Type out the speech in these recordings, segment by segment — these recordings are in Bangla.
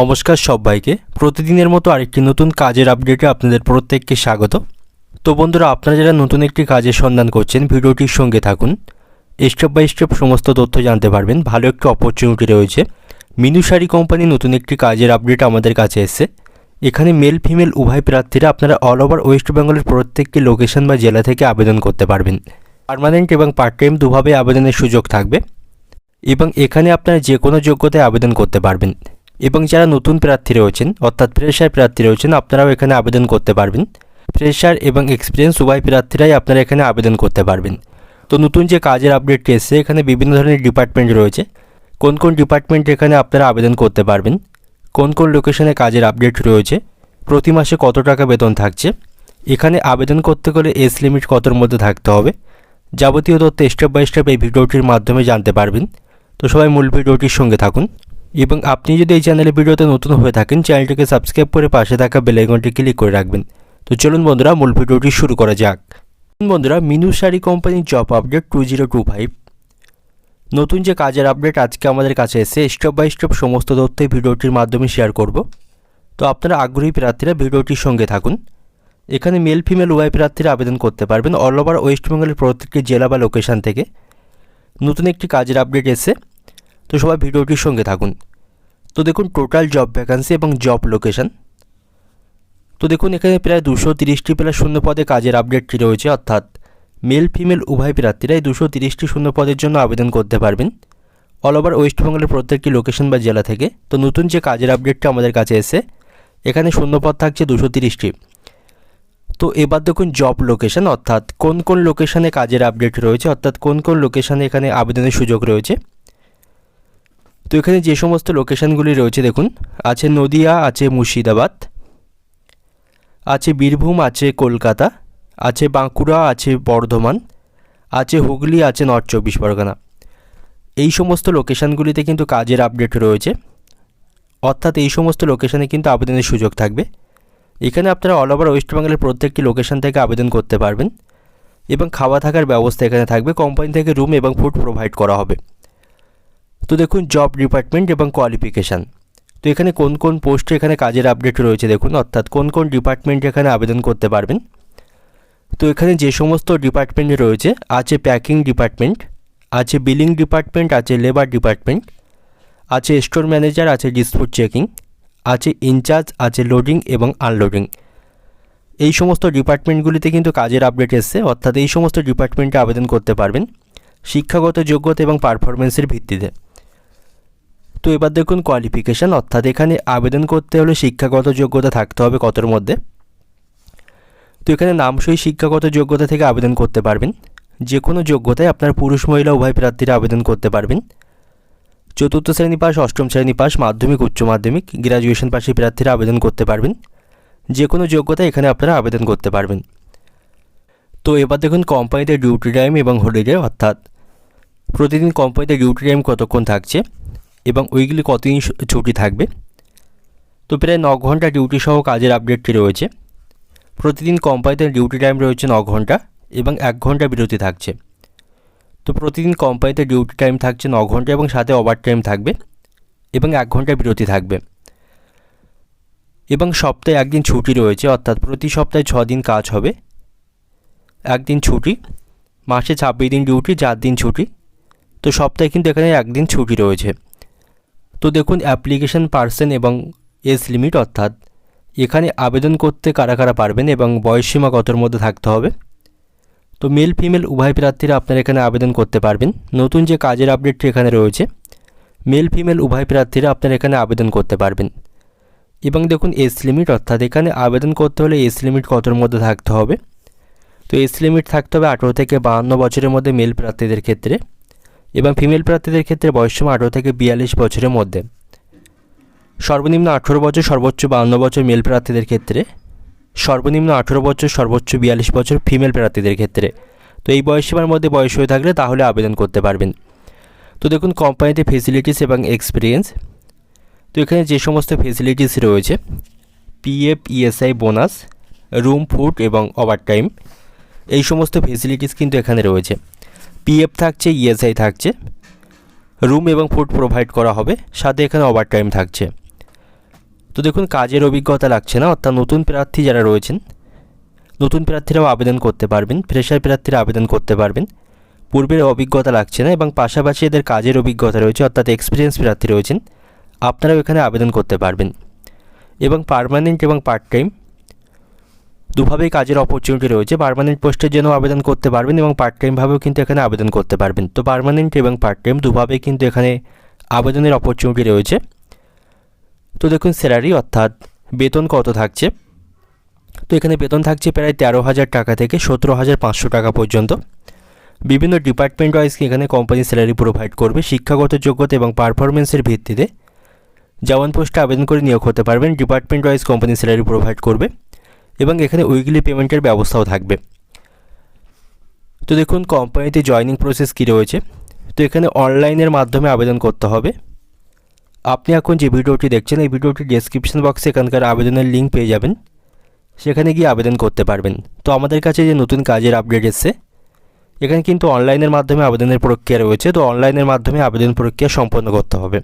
নমস্কার সবাইকে। প্রতিদিনের মতো আরেকটি নতুন কাজের আপডেটে আপনাদের প্রত্যেককে স্বাগত। তো বন্ধুরা, আপনারা যারা নতুন একটি কাজের সন্ধান করছেন, ভিডিওটির সঙ্গে থাকুন। স্টেপ বাই স্টেপ সমস্ত তথ্য জানতে পারবেন। ভালো একটি অপরচুনিটি রয়েছে। মিনু মিনুসারি কোম্পানি নতুন একটি কাজের আপডেট আমাদের কাছে এসেছে। এখানে মেল ফিমেল উভয় প্রার্থীরা আপনারা অল ওভার ওয়েস্ট বেঙ্গলের প্রত্যেকটি লোকেশন বা জেলা থেকে আবেদন করতে পারবেন। পার্মানেন্ট এবং পার্ট টাইম দুভাবে আবেদনের সুযোগ থাকবে। এবং এখানে আপনারা যে কোনো যোগ্যতায় আবেদন করতে পারবেন। এবং যারা নতুন প্রার্থী রয়েছেন, অর্থাৎ ফ্রেশার প্রার্থী রয়েছেন, আপনারাও এখানে আবেদন করতে পারবেন। ফ্রেশার এবং এক্সপিরিয়েন্স উভয় প্রার্থীরাই আপনারা এখানে আবেদন করতে পারবেন। তো নতুন যে কাজের আপডেটটি এসছে, এখানে বিভিন্ন ধরনের ডিপার্টমেন্ট রয়েছে। কোন কোন ডিপার্টমেন্ট এখানে আপনারা আবেদন করতে পারবেন? কোন কোন লোকেশনে কাজের আপডেট রয়েছে? প্রতি মাসে কত টাকা বেতন থাকছে? এখানে আবেদন করতে গেলে এজ লিমিট কতর মধ্যে থাকতে হবে? যাবতীয় তথ্য স্টেপ বাই স্টেপ এই ভিডিওটির মাধ্যমে জানতে পারবেন। তো সবাই মূল ভিডিওটির সঙ্গে থাকুন। এবং আপনি যদি এই চ্যানেলে ভিডিওতে নতুন হয়ে থাকেন, চ্যানেলটিকে সাবস্ক্রাইব করে পাশে থাকা বেল আইকনটি ক্লিক করে রাখবেন। তো চলুন বন্ধুরা, মূল ভিডিওটি শুরু করা যাক। বন্ধুরা, মিনু শাড়ি কোম্পানির job update two zero two five. নতুন যে কাজের আপডেট আজকে আমাদের কাছে এসে স্টেপ বাই স্টেপ সমস্ত তথ্য এই ভিডিওটির মাধ্যমে শেয়ার করব। তো আপনারা আগ্রহী প্রার্থীরা ভিডিওটির সঙ্গে থাকুন। এখানে মেল, ফিমেল, উভয় প্রার্থীরা আবেদন করতে পারবেন। অল ওভার ওয়েস্ট বেঙ্গলের প্রত্যেকটি জেলা বা লোকেশান থেকে। নতুন একটি কাজের আপডেট এসে তো সবাই ভিডিওটির সঙ্গে থাকুন। তো দেখুন টোটাল জব ভ্যাকান্সি এবং জব লোকেশন তো দেখুন এখানে প্রায় দুশো তিরিশটি প্লাস শূন্য পদে কাজের আপডেটটি রয়েছে, অর্থাৎ মেল ফিমেল উভয় প্রার্থীরা এই দুশো তিরিশটি শূন্য পদের জন্য আবেদন করতে পারবেন। অল ওভার ওয়েস্ট বেঙ্গলের প্রত্যেকটি লোকেশন বা জেলা থেকে। তো নতুন যে কাজের আপডেটটা আমাদের কাছে এসে এখানে শূন্য পদ থাকছে দুশো তিরিশটি। তো এবার দেখুন জব লোকেশন অর্থাৎ কোন কোন লোকেশানে কাজের আপডেট রয়েছে, অর্থাৎ কোন কোন লোকেশানে এখানে আবেদনের সুযোগ রয়েছে। তো এখানে যে সমস্ত লোকেশানগুলি রয়েছে দেখুন, আছে নদিয়া, আছে মুর্শিদাবাদ, আছে বীরভূম, আছে কলকাতা, আছে বাঁকুড়া, আছে বর্ধমান, আছে হুগলি, আছে নর্থ চব্বিশ পরগনা। এই সমস্ত লোকেশানগুলিতে কিন্তু কাজের আপডেট রয়েছে। অর্থাৎ এই সমস্ত লোকেশানে কিন্তু আবেদনের সুযোগ থাকবে। এখানে আপনারা অল ওভার ওয়েস্ট বেঙ্গলের প্রত্যেকটি লোকেশান থেকে আবেদন করতে পারবেন এবং খাওয়া থাকার ব্যবস্থা এখানে থাকবে। কোম্পানি থেকে রুম এবং ফুড প্রোভাইড করা হবে। তো দেখুন জব ডিপার্টমেন্ট এবং কোয়ালিফিকেশান তো এখানে কোন কোন পোস্টে এখানে কাজের আপডেট রয়েছে দেখুন, অর্থাৎ কোন কোন ডিপার্টমেন্টে এখানে আবেদন করতে পারবেন। তো এখানে যে সমস্ত ডিপার্টমেন্ট রয়েছে, আছে প্যাকিং ডিপার্টমেন্ট আছে বিলিং ডিপার্টমেন্ট আছে লেবার ডিপার্টমেন্ট আছে স্টোর ম্যানেজার আছে ডিসপুট চেকিং আছে ইনচার্জ আছে লোডিং এবং আনলোডিং এই সমস্ত ডিপার্টমেন্টগুলিতে কিন্তু কাজের আপডেট এসছে, অর্থাৎ এই সমস্ত ডিপার্টমেন্টে আবেদন করতে পারবেন শিক্ষাগত যোগ্যতা এবং পারফরমেন্সের ভিত্তিতে। তো এবার দেখুন কোয়ালিফিকেশান অর্থাৎ এখানে আবেদন করতে হলে শিক্ষাগত যোগ্যতা থাকতে হবে কতর মধ্যে? তো এখানে নামসই শিক্ষাগত যোগ্যতা থেকে আবেদন করতে পারবেন। যে কোনো যোগ্যতায় আপনার পুরুষ, মহিলা, উভয় প্রার্থীরা আবেদন করতে পারবেন। চতুর্থ শ্রেণি পাস, অষ্টম শ্রেণি পাস, মাধ্যমিক, উচ্চ মাধ্যমিক গ্র্যাজুয়েশন পাশে প্রার্থীরা আবেদন করতে পারবেন। যে কোনো যোগ্যতায় এখানে আপনারা আবেদন করতে পারবেন। তো এবার দেখুন কোম্পানিতে ডিউটি টাইম এবং হলিডে অর্থাৎ প্রতিদিন কোম্পানিতে ডিউটি টাইম কতক্ষণ থাকছে? এবং ওইগুলি কতদিন ছুটি থাকবে? তো প্রায় ন ঘণ্টা ডিউটি সহ কাজের আপডেটটি রয়েছে। প্রতিদিন কোম্পানিতে ডিউটি টাইম রয়েছে ন ঘণ্টা এবং এক ঘণ্টা বিরতি থাকছে। তো প্রতিদিন কোম্পানিতে ডিউটি টাইম থাকছে ন ঘণ্টা এবং সাথে ওভার টাইম থাকবে এবং এক ঘণ্টা বিরতি থাকবে। এবং সপ্তাহে একদিন ছুটি রয়েছে, অর্থাৎ প্রতি সপ্তাহে ছ দিন কাজ হবে। একদিন ছুটি, মাসে ছাব্বিশ দিন ডিউটি চার দিন ছুটি। তো সপ্তাহে কিন্তু এখানে একদিন ছুটি রয়েছে। তো দেখুন অ্যাপ্লিকেশন পার্সন এবং এজ লিমিট অর্থাৎ এখানে আবেদন করতে কারা কারা পারবেন এবং বয়সসীমা কতর মধ্যে থাকতে হবে। তো মেল ফিমেল উভয় প্রার্থীরা আপনারা এখানে আবেদন করতে পারবেন। নতুন যে কাজের আপডেটটি এখানে রয়েছে মেল ফিমেল উভয় প্রার্থীরা আপনারা এখানে আবেদন করতে পারবেন। এবং দেখুন এজ লিমিট অর্থাৎ এখানে আবেদন করতে হলে এজ লিমিট কতর মধ্যে থাকতে হবে। তো এজ লিমিট থাকতে হবে আঠেরো থেকে বাহান্ন বছরের মধ্যে মেল প্রার্থীদের ক্ষেত্রে। এবং ফিমেল প্রার্থীদের ক্ষেত্রে বয়সসীমা আঠেরো থেকে বিয়াল্লিশ বছরের মধ্যে। সর্বনিম্ন আঠেরো বছর, সর্বোচ্চ বাহান্ন বছর মেল প্রার্থীদের ক্ষেত্রে। সর্বনিম্ন আঠেরো বছর, সর্বোচ্চ বিয়াল্লিশ বছর ফিমেল প্রার্থীদের ক্ষেত্রে। তো এই বয়সসীমার মধ্যে বয়স হয়ে থাকলে তাহলে আবেদন করতে পারবেন। তো দেখুন কোম্পানিতে ফেসিলিটিস এবং এক্সপিরিয়েন্স তো এখানে যে সমস্ত ফেসিলিটিস রয়েছে PF ESI bonus room food এবং ওভার টাইম এই সমস্ত ফেসিলিটিস কিন্তু এখানে রয়েছে। পিএফ থাকছে ইএসআই থাকছে। রুম এবং ফুড প্রোভাইড করা হবে, সাথে এখানে ওভার টাইম থাকছে। তো দেখুন, কাজের অভিজ্ঞতা লাগছে না, অর্থাৎ নতুন প্রার্থী যারা রয়েছেন, নতুন প্রার্থীরাও আবেদন করতে পারবেন ফ্রেশার প্রার্থীরা আবেদন করতে পারবেন। পূর্বের অভিজ্ঞতা লাগছে না এবং পাশাপাশি এদের কাজের অভিজ্ঞতা রয়েছে, অর্থাৎ এক্সপিরিয়েন্স প্রার্থী রয়েছেন, আপনারাও এখানে আবেদন করতে পারবেন। এবং পার্মানেন্ট এবং পার্ট টাইম দুভাবেই কাজের অপরচুনিটি রয়েছে। পার্মানেন্ট পোস্টের জন্য আবেদন করতে পারবেন এবং পার্ট টাইমভাবেও কিন্তু এখানে আবেদন করতে পারবেন। তো পার্মানেন্ট এবং পার্ট টাইম দুভাবেই কিন্তু এখানে আবেদনের অপরচুনিটি রয়েছে। তো দেখুন স্যালারি অর্থাৎ বেতন কত থাকছে? তো এখানে বেতন থাকছে প্রায় তেরো হাজার টাকা থেকে সতেরো হাজার পাঁচশো টাকা পর্যন্ত। বিভিন্ন ডিপার্টমেন্ট ওয়াইজ এখানে কোম্পানি স্যালারি প্রোভাইড করবে, শিক্ষাগত যোগ্যতা এবং পারফরমেন্সের ভিত্তিতে। যেমন পোস্টে আবেদন করে নিয়োগ হতে পারবেন department wise company salary provide করবে। এবং এখানে উইকলি পেমেন্টের ব্যবস্থাও থাকবে। তো দেখুন কোম্পানিতে জয়নিং প্রসেস কী রয়েছে? তো এখানে অনলাইনের মাধ্যমে আবেদন করতে হবে। আপনি এখন যে ভিডিওটি দেখছেন, এই ভিডিওটির ডেসক্রিপশন বক্সে এখানকার আবেদনের লিঙ্ক পেয়ে যাবেন। সেখানে গিয়ে আবেদন করতে পারবেন। তো আমাদের কাছে যে নতুন কাজের আপডেট এসছে, এখানে কিন্তু অনলাইনের মাধ্যমে আবেদনের প্রক্রিয়া রয়েছে। তো অনলাইনের মাধ্যমে আবেদন প্রক্রিয়া সম্পন্ন করতে হবে।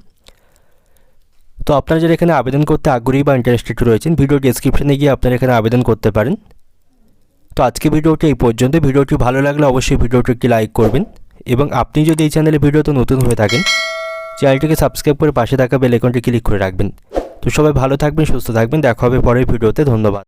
তো আপনারা যারা এখানে আবেদন করতে আগ্রহী বা ইন্টারেস্টেড রয়েছেন ভিডিও ডিসক্রিপশানে গিয়ে আপনারা এখানে আবেদন করতে পারেন। তো আজকে ভিডিওটি এই পর্যন্ত। ভিডিওটি ভালো লাগলে অবশ্যই ভিডিওটি একটি লাইক করবেন এবং আপনি যদি এই চ্যানেলে ভিডিওতে নতুন হয়ে থাকেন, চ্যানেলটিকে সাবস্ক্রাইব করে পাশে থাকা বেল আইকনটি ক্লিক করে রাখবেন। তো সবাই ভালো থাকবেন, সুস্থ থাকবেন। দেখা হবে পরের ভিডিওতে ধন্যবাদ।